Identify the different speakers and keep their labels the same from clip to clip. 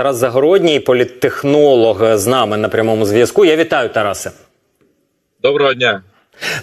Speaker 1: Тарас Загородній, політтехнолог з нами на прямому зв'язку. Я вітаю Тарасе.
Speaker 2: Доброго дня.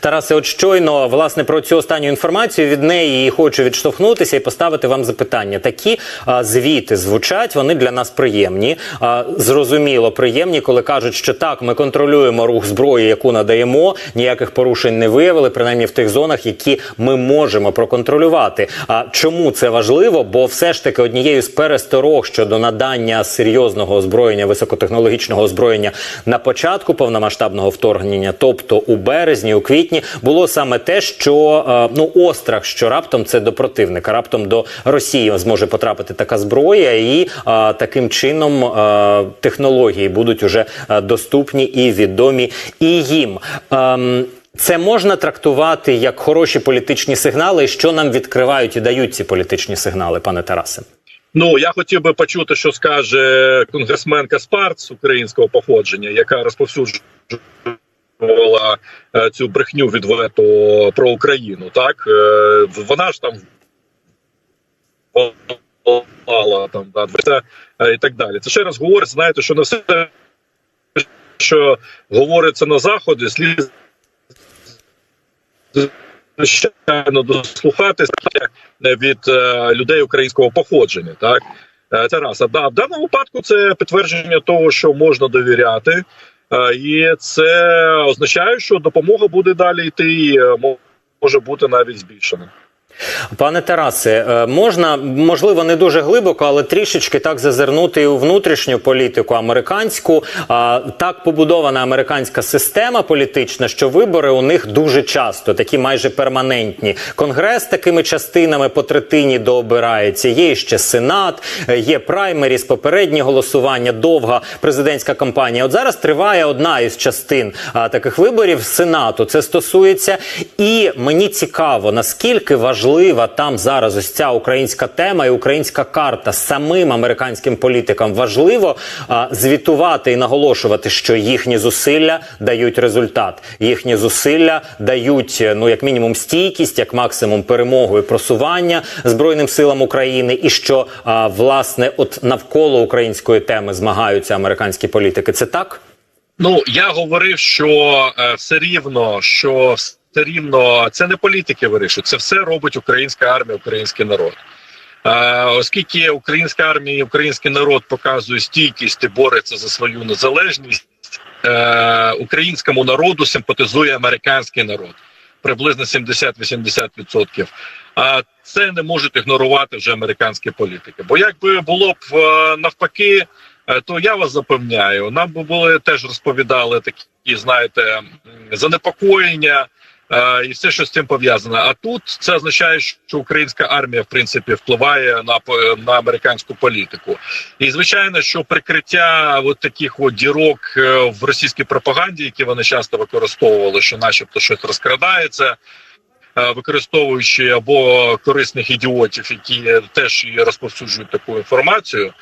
Speaker 1: Тарасе, от щойно власне про цю останню інформацію від неї і хочу відштовхнутися і поставити вам запитання. Такі а, звіти звучать, вони для нас приємні. А, зрозуміло, приємні, коли кажуть, що так, ми контролюємо рух зброї, яку надаємо, ніяких порушень не виявили, принаймні в тих зонах, які ми можемо проконтролювати. А чому це важливо? Бо все ж таки однією з пересторог щодо надання серйозного озброєння, високотехнологічного озброєння на початку повномасштабного вторгнення, тобто у березні, квітні, було саме те, що е, ну острах, що раптом це до противника, раптом до Росії зможе потрапити така зброя, і е, таким чином е, технології будуть уже доступні і відомі і їм. Ем, це можна трактувати як хороші політичні сигнали, що нам відкривають і дають ці політичні сигнали, пане Тарасе.
Speaker 2: Ну я хотів би почути, що скаже конгресменка Спарт з українського походження, яка розповсюджувала е, цю брехню відверто про Україну. Так Е, вона ж там там да, е, і так далі. Це ще раз говорить, знаєте, що не все, що говориться на заході, слід звичайно дослухатися від людей українського походження. Так це раз. А да, в даному випадку це підтвердження того, що можна довіряти, і це означає, що допомога буде далі йти, і е, мо- може бути навіть збільшена.
Speaker 1: Пане Тарасе, е, можна можливо не дуже глибоко, але трішечки так зазирнути у внутрішню політику американську. Так побудована американська система політична, що вибори у них дуже часто, такі майже перманентні. Конгрес такими частинами по третині дообирається. Є ще сенат, е, є праймеріс, попередні голосування, довга президентська кампанія. От зараз триває одна із частин таких виборів сенату. Це стосується, і мені цікаво, наскільки важливо важлива там зараз ось ця українська тема і українська карта самим американським політикам важливо а, звітувати і наголошувати, що їхні зусилля дають результат. Їхні зусилля дають ну як мінімум стійкість, як максимум перемогу і просування збройним силам України, і що а, власне от навколо української теми змагаються американські політики. Це так?
Speaker 2: Ну я говорив, що е, все рівно, що рівно це не політики вирішують, це все робить українська армія, український народ. Оскільки українська армія і український народ показує стійкість і бореться за свою незалежність, е, українському народу симпатизує американський народ приблизно 70-80%. А це не можуть ігнорувати вже американські політики. Бо якби було б е, навпаки. Е, То я вас запевняю, нам би були теж розповідали такі, знаєте, занепокоєння і все, що з цим пов'язано. А тут це означає, що українська армія в принципі впливає на на американську політику. І звичайно, що прикриття от таких от дірок е, в російській пропаганді, які вони часто використовували, що, начебто, щось розкрадається. е, Використовуючи або корисних ідіотів, які теж розповсюджують таку інформацію,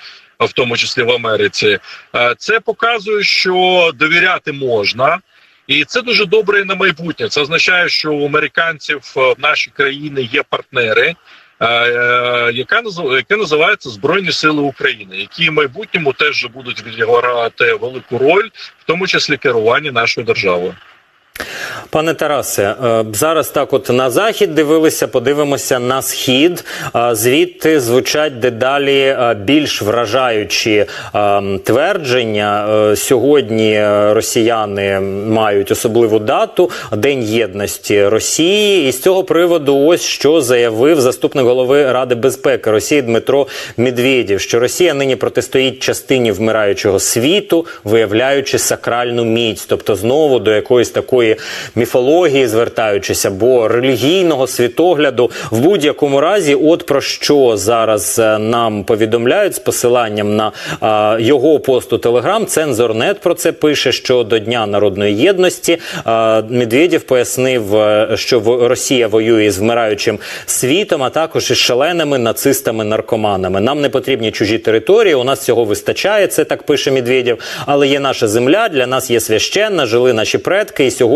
Speaker 2: в тому числі в Америці, Е, це показує, що довіряти можна, і це дуже добре на майбутнє. Це означає, що у американців е, в нашій країні є партнери. е, е, Яка яке називається Збройні Сили України, які в майбутньому теж будуть відігравати велику роль, в тому числі керування нашою державою.
Speaker 1: Пане Тарасе, е, зараз так, от на захід дивилися, подивимося на схід. Е, Звідти звучать дедалі е, більш вражаючі твердження. Сьогодні росіяни мають особливу дату День єдності Росії. І з цього приводу, ось що заявив заступник голови Ради безпеки Росії Дмитро Медведєв, що Росія нині протистоїть частині вмираючого світу, виявляючи сакральну міць, тобто знову до якоїсь такої міфології, звертаючись або релігійного світогляду. В будь-якому разі, от про що зараз е, нам повідомляють з посиланням на е, його пост у Телеграм. Цензорнет про це пише, що до Дня народної єдності е, Медведєв пояснив, е, що Росія воює з вмираючим світом, а також із шаленими нацистами-наркоманами. Нам не потрібні чужі території. У нас цього вистачає. Це так пише Медведєв. Але є наша земля, для нас є священна, жили наші предки, і сьогодні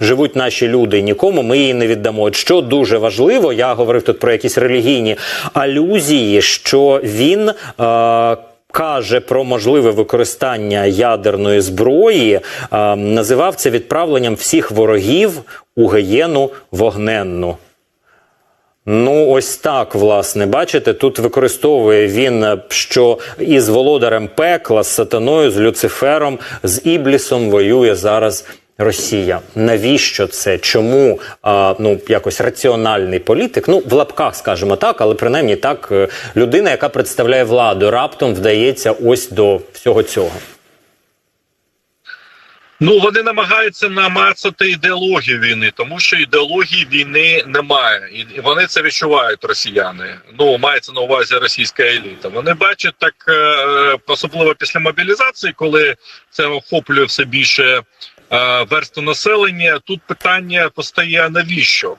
Speaker 1: живуть наші люди. Нікому ми її не віддамо. От Що дуже важливо, я говорив тут про якісь релігійні алюзії, що він. Е- каже про можливе використання ядерної зброї, е, називав це відправленням всіх ворогів у гієну вогненну. Ну, ось так, власне, бачите, тут використовує він, е, що із володарем пекла, з сатаною, з Люцифером, з Іблісом воює зараз Росія. Навіщо це? Чому а, ну якось раціональний політик? Ну в лапках скажімо так, але принаймні так е, людина, яка представляє владу, раптом вдається ось до всього цього.
Speaker 2: Ну вони намагаються намацати ідеологію війни, тому що ідеології війни немає, і вони це відчувають росіяни. Ну мається на увазі російська еліта. Вони бачать так, е, особливо після мобілізації, коли це охоплює все більше е, версту населення. Тут питання постає: навіщо?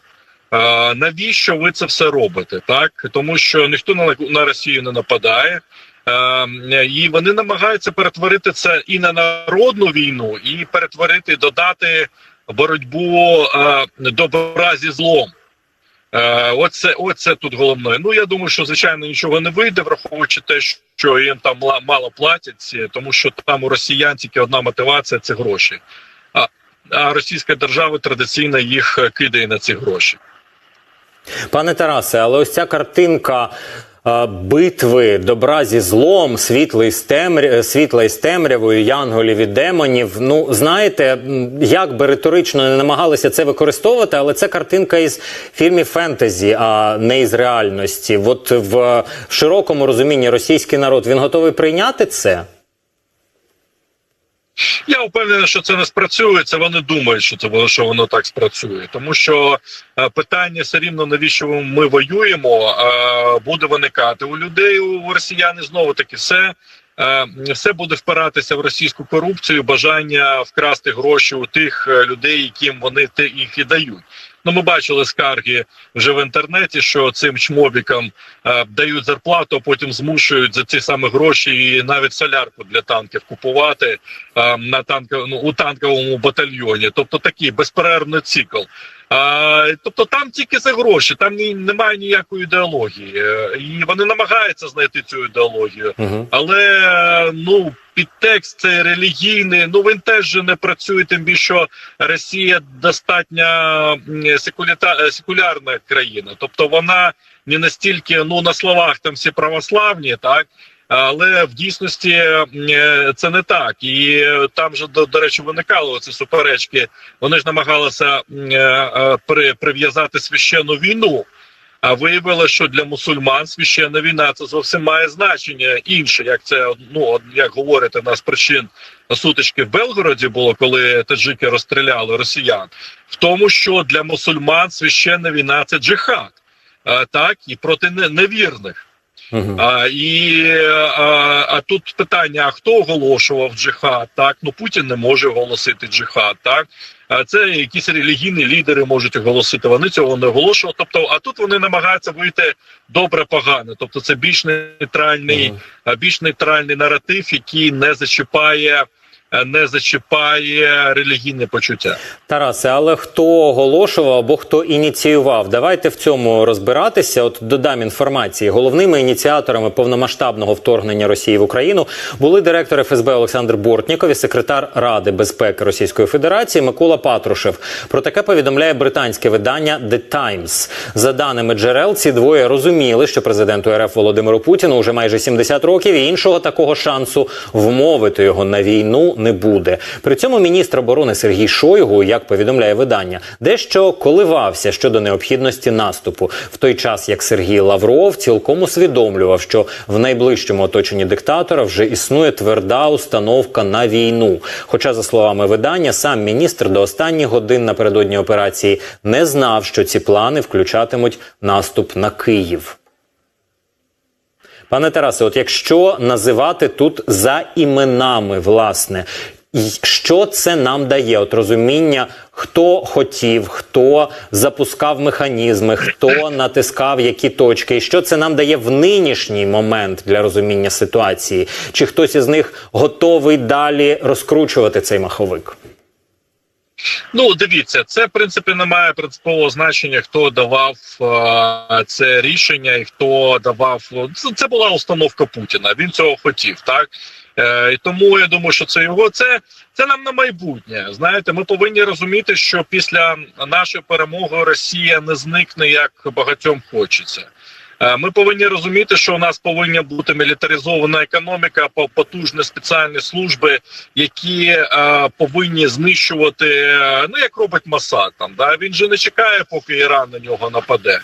Speaker 2: Е, Навіщо ви це все робите? Так тому що ніхто на Росію не нападає. Е, І вони намагаються перетворити це і на народну війну, і перетворити, додати боротьбу е, добра зі злом. Е, Оце, оце тут головне. Ну я думаю, що звичайно нічого не вийде, враховуючи те, що їм там мало платять, е, тому що там у росіян тільки одна мотивація це гроші. А, російська держава традиційно їх е, кидає на ці гроші.
Speaker 1: Пане Тарасе, але ось ця картинка. е, Битви добра зі злом, світла із, темря... із темрявою, янголів і демонів. Ну знаєте, як би риторично не намагалися це використовувати, але це картинка із фільмів фентезі, а не із реальності. От в широкому розумінні російський народ він готовий прийняти це.
Speaker 2: Я впевнений, що це не спрацює. Це вони думають, що це воно що воно так спрацює, тому що е, питання все рівно навіщо ми воюємо, е, буде виникати у людей у росіян знову таки все. е, Все буде впиратися в російську корупцію, бажання вкрасти гроші у тих людей, яким вони їх і дають. Ну, ми бачили скарги вже в інтернеті, що цим чмобікам е, дають зарплату, а потім змушують за ці саме гроші і навіть солярку для танків купувати е, на танк, ну, у танковому батальйоні. Тобто такий безперервний цикл. А, тобто там тільки за гроші, там ні, немає ніякої ідеології, і вони намагаються знайти цю ідеологію,
Speaker 1: Угу.
Speaker 2: але ну підтекст цей релігійний. Ну він теж же не працює, тим більше що Росія достатньо м, секуліта, е, секулярна країна, тобто вона не настільки ну на словах там всі православні, так. Але в дійсності е, це не так, і там же до, до речі виникали ці суперечки. Вони ж намагалися е, е, при, прив'язати священну війну. А виявилося, що для мусульман священна війна це зовсім має значення інше, як це ну як говорити одна з причин сутички в Белгороді було, коли таджики розстріляли росіян, в тому, що для мусульман священна війна це джихад, так і проти невірних.
Speaker 1: Угу.
Speaker 2: А, і а, а тут питання: а хто оголошував джихад? Так ну Путін не може оголосити джихад. Так а це якісь релігійні лідери можуть оголосити. Вони цього не оголошували. Тобто, а тут вони намагаються вийти добре погане. Тобто, це більш нейтральний, а, більш нейтральний наратив, який не зачіпає. Не зачіпає релігійне почуття.
Speaker 1: Тарасе, але хто оголошував або хто ініціював? Давайте в цьому розбиратися. От додам інформації. Головними ініціаторами повномасштабного вторгнення Росії в Україну були директор ФСБ Олександр Бортніков і секретар Ради безпеки Російської Федерації Микола Патрушев. Про таке повідомляє британське видання The Times. За даними джерел, ці двоє розуміли, що президенту РФ Володимиру Путіну вже майже 70 років, і іншого такого шансу вмовити його на війну не буде. При цьому міністр оборони Сергій Шойгу, як повідомляє видання, дещо коливався щодо необхідності наступу, в той час як Сергій Лавров цілком усвідомлював, що в найближчому оточенні диктатора вже існує тверда установка на війну. Хоча, за словами видання, сам міністр до останніх годин напередодні операції не знав, що ці плани включатимуть наступ на Київ. Пане Тарасе, от якщо називати тут за іменами, власне, що це нам дає? От розуміння, хто хотів, хто запускав механізми, хто натискав які точки, і що це нам дає в нинішній момент для розуміння ситуації? Чи хтось із них готовий далі розкручувати цей маховик?
Speaker 2: Ну, дивіться, це в принципі не має принципового значення, хто давав е, це рішення і хто давав. Це, це була установка Путіна. Він цього хотів, так е, і тому я думаю, що це його це, це нам на майбутнє. Знаєте, ми повинні розуміти, що після нашої перемоги Росія не зникне як багатьом хочеться. Е, Ми повинні розуміти, що у нас повинна бути мілітаризована економіка, по- потужні спеціальні служби, які е, повинні знищувати. е, Ну як робить Масад там. Да він же не чекає, поки Іран на нього нападе.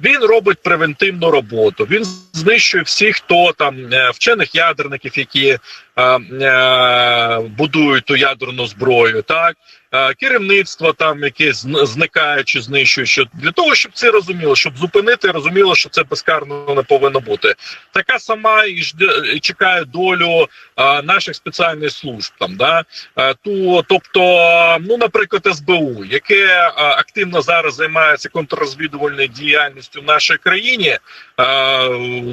Speaker 2: Він робить превентивну роботу. Він знищує всіх, хто там вчених ядерників, які е, е, будують ту ядерну зброю, так керівництво там, яке зн- зникає чи знищує, що для того, щоб це розуміло, щоб зупинити, розуміло, що це безкарно не повинно бути. Така сама і жде чекає долю е, наших спеціальних служб. Там да Е, ту, тобто, ну наприклад, СБУ, яке е, активно зараз займається контррозвідувальною діяльністю в нашій країні, е,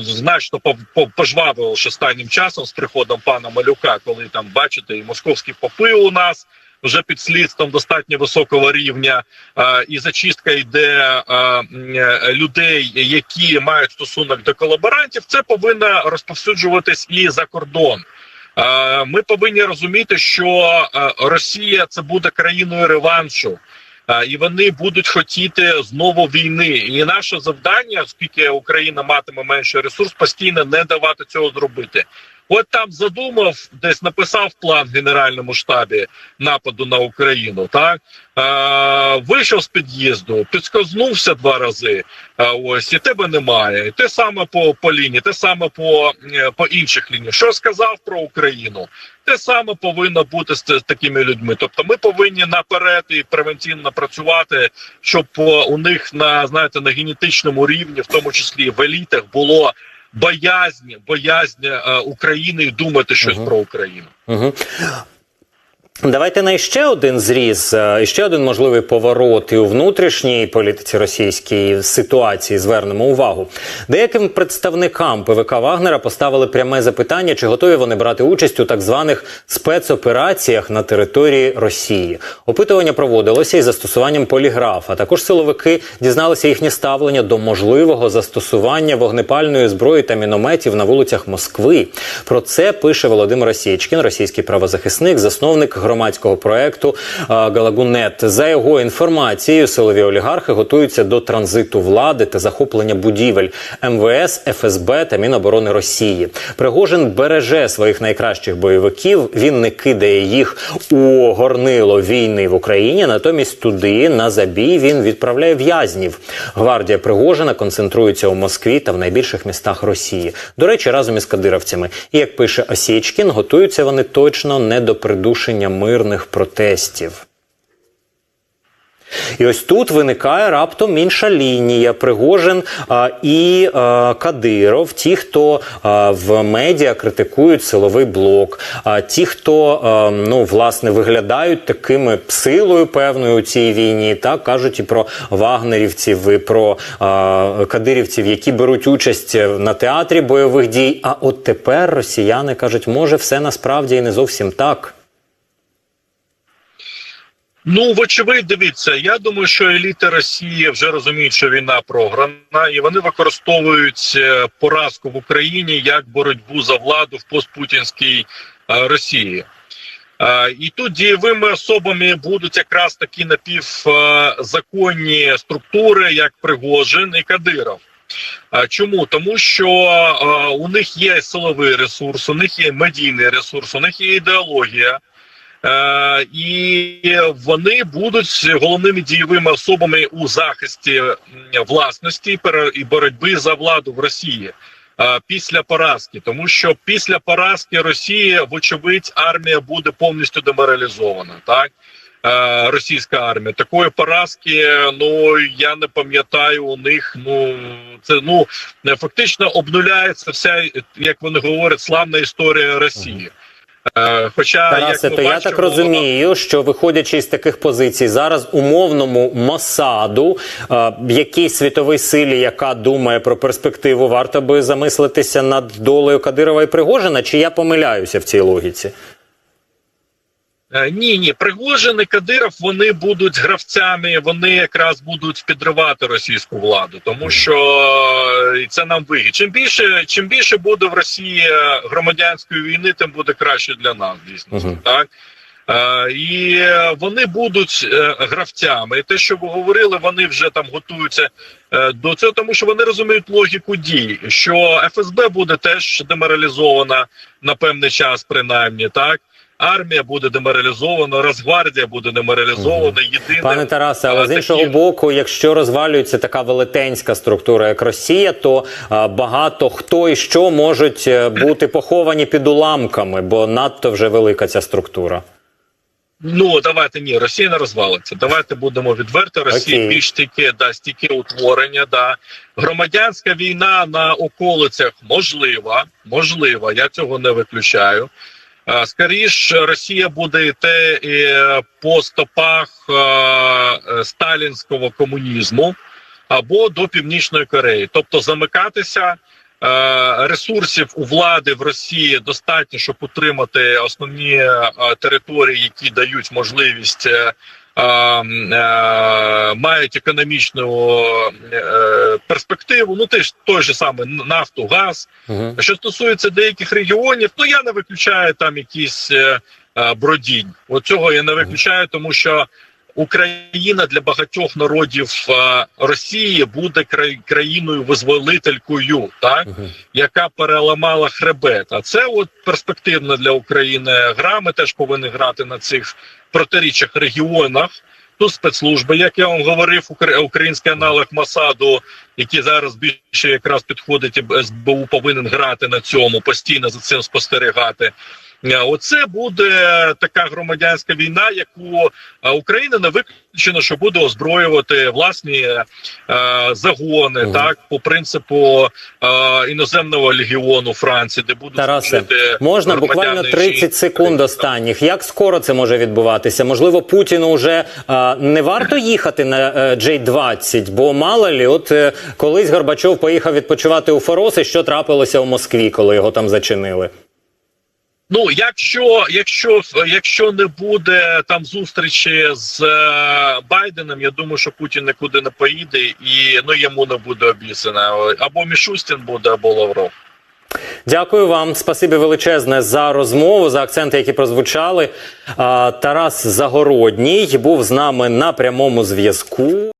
Speaker 2: значно по- по- пожвавило останнім часом з приходом пана Малюка, коли там бачите, і московські попи у нас. Вже під слідством достатньо високого рівня, е, і зачистка йде е, е, людей, які мають стосунок до колаборантів. Це повинно розповсюджуватись і за кордон. Ми повинні розуміти, що Росія це буде країною реваншу. І вони будуть хотіти знову війни. І наше завдання, оскільки Україна матиме менший ресурс, постійно не давати цього зробити. От там задумав, десь написав план в генеральному штабі нападу на Україну. Так е, вийшов з під'їзду, підскознувся два рази. е, ось і тебе немає. Те саме по, по лінії, те саме по, е, по інших лініях. Що сказав про Україну? Те саме повинно бути з, з такими людьми. Тобто, ми повинні наперед і превентивно працювати, щоб е, у них на знаєте на генетичному рівні, в тому числі в елітах, було боязнь, боязнь е, України думати щось
Speaker 1: Мгм.
Speaker 2: про Україну.
Speaker 1: Угу. Давайте на ще один зріз, е, ще один можливий поворот і у внутрішній політиці російській ситуації звернемо увагу. Деяким представникам ПВК Вагнера поставили пряме запитання, чи готові вони брати участь у так званих спецопераціях на території Росії. Опитування проводилося із застосуванням поліграфа. Також силовики дізналися їхнє ставлення до можливого застосування вогнепальної зброї та мінометів на вулицях Москви. Про це пише Володимир Осічкін, російський правозахисник, засновник громадського проекту е, Галагунет. За його інформацією, силові олігархи готуються до транзиту влади та захоплення будівель МВС, ФСБ та Міноборони Росії. Пригожин береже своїх найкращих бойовиків. Він не кидає їх у горнило війни в Україні. Натомість туди на забій він відправляє в'язнів. Гвардія Пригожина концентрується у Москві та в найбільших містах Росії. До речі, разом із кадировцями. І як пише Осічкін, готуються вони точно не до придушення мирних протестів. І ось тут виникає раптом інша лінія. Пригожин а, і а, Кадиров, ті, хто а, в медіа критикують силовий блок, а ті, хто а, ну власне виглядають такими силою певною у цій війні, так кажуть і про вагнерівців, і про а, кадирівців, які беруть участь на театрі бойових дій. А от тепер росіяни кажуть, може, все насправді і не зовсім так.
Speaker 2: Ну, вочевидь, дивіться, я думаю, що еліти Росії вже розуміють, що війна програна, і вони використовують е, поразку в Україні як боротьбу за владу в постпутінській е, Росії. Е, І тут дієвими особами будуть якраз такі напівзаконні структури, як Пригожин і Кадиров. А Чому? Тому що у них є силовий ресурс, у них є медійний ресурс, у них є ідеологія. Е, і вони будуть головними дієвими особами у захисті власності і боротьби за владу в Росії е, після поразки, тому що після поразки Росії, вочевидь, армія буде повністю деморалізована. Так Е, російська армія такої поразки, ну я не пам'ятаю у них. Ну це ну фактично обнуляється вся, як вони говорять, славна історія Росії. Е, Хоча
Speaker 1: Тарасе,
Speaker 2: як то
Speaker 1: то я так розумію, що виходячи з таких позицій, зараз умовному Мосаду, е, якій світовій силі, яка думає про перспективу, варто би замислитися над долею Кадирова і Пригожина, чи я помиляюся в цій логіці?
Speaker 2: Е, Ні, ні, Пригожин і Кадиров вони будуть гравцями, вони якраз будуть підривати російську владу, тому що е, це нам вигідно. Чим більше, чим більше буде в Росії е, громадянської війни, тим буде краще для нас, дійсно.
Speaker 1: Мгм.
Speaker 2: Так і вони будуть гравцями. І те, що ви говорили, вони вже там готуються до цього, тому що вони розуміють логіку дій, що ФСБ буде теж деморалізована на певний час, принаймні так. Армія буде деморалізована, Росгвардія буде деморалізована. Єдине
Speaker 1: Пане Тарасе, але
Speaker 2: а,
Speaker 1: з іншого
Speaker 2: такі-
Speaker 1: боку, якщо розвалюється така велетенська структура, як Росія, то а, багато хто і що можуть е, бути поховані під уламками, бо надто вже велика ця структура.
Speaker 2: Ну давайте ні, Росія не розвалиться. Давайте будемо відверти. Росія
Speaker 1: Окей.
Speaker 2: більш стійке, да, стійке утворення. Да. Громадянська війна на околицях можлива, можлива. Я цього не виключаю. А, Скоріш Росія буде йти е, по стопах е, е, сталінського комунізму або до Північної Кореї, тобто замикатися. е, Ресурсів у влади в Росії достатньо, щоб утримати основні е, території, які дають можливість е, е, е, мають економічну е, перспективу. Ну теж той же саме нафту, газ.
Speaker 1: Угу.
Speaker 2: Що стосується деяких регіонів, ну я не виключаю там якісь е, бродінь. От цього я не виключаю, тому що Україна для багатьох народів е, Росії буде країною визволителькою, так яка переламала хребет. А це от перспективна для України гра. Ми теж повинні грати на цих протиріччях регіонах. Тут спецслужби, як я вам говорив, укр- український аналог Масаду, який зараз більше якраз підходить, СБУ повинен грати на цьому, постійно за цим спостерігати. Е, Оце буде така громадянська війна, яку е, Україна не виключено, що буде озброювати власні е, загони,
Speaker 1: Мгм.
Speaker 2: так по принципу е, іноземного легіону Франції, де будуть
Speaker 1: Тарасе, можна буквально
Speaker 2: інших
Speaker 1: 30 секунд останніх. Як скоро це може відбуватися? Можливо, Путіну вже а, не варто їхати на е, J-20, бо мало лі, от е, колись Горбачов поїхав відпочивати у Фороси, що трапилося у Москві, коли його там зачинили.
Speaker 2: Ну, якщо, якщо, якщо не буде там зустрічі з е, Байденом, я думаю, що Путін нікуди не поїде і ну йому не буде обіцяно. Або Мішустін буде, або Лавров.
Speaker 1: Дякую вам, спасибі величезне за розмову, за акценти, які прозвучали. Тарас Загородній був з нами на прямому зв'язку.